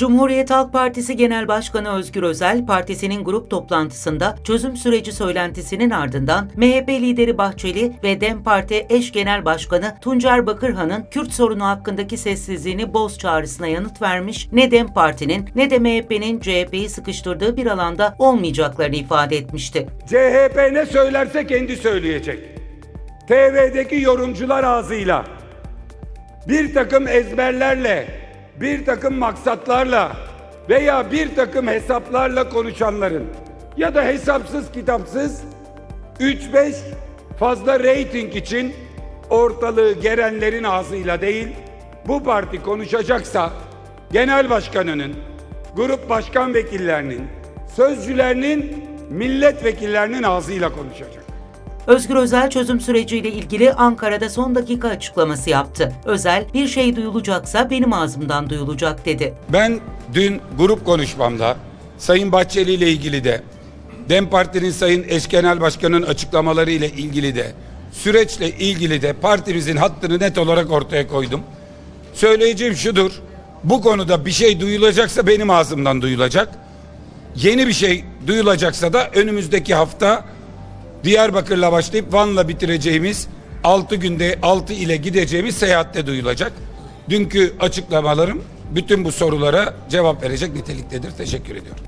Cumhuriyet Halk Partisi Genel Başkanı Özgür Özel, partisinin grup toplantısında çözüm süreci söylentisinin ardından MHP lideri Bahçeli ve DEM Parti eş genel başkanı Tuncer Bakırhan'ın Kürt sorunu hakkındaki sessizliğini boz çağrısına yanıt vermiş, ne DEM Parti'nin ne de MHP'nin CHP'yi sıkıştırdığı bir alanda olmayacaklarını ifade etmişti. CHP ne söylerse kendi söyleyecek. TV'deki yorumcular ağzıyla bir takım ezberlerle, bir takım maksatlarla veya bir takım hesaplarla konuşanların ya da hesapsız kitapsız 3-5 fazla reyting için ortalığı gerenlerin ağzıyla değil, bu parti konuşacaksa genel başkanının, grup başkan vekillerinin, sözcülerinin, milletvekillerinin ağzıyla konuşacak. Özgür Özel çözüm süreciyle ilgili Ankara'da son dakika açıklaması yaptı. Özel, bir şey duyulacaksa benim ağzımdan duyulacak dedi. Ben dün grup konuşmamda Sayın Bahçeli ile ilgili de DEM Parti'nin Sayın Eş Genel Başkanı'nın açıklamaları ile ilgili de süreçle ilgili de partimizin hattını net olarak ortaya koydum. Söyleyeceğim şudur. Bu konuda bir şey duyulacaksa benim ağzımdan duyulacak. Yeni bir şey duyulacaksa da önümüzdeki hafta Diyarbakır'la başlayıp Van'la bitireceğimiz 6 günde 6 ile gideceğimiz seyahatte duyulacak. Dünkü açıklamalarım bütün bu sorulara cevap verecek niteliktedir. Teşekkür ediyorum.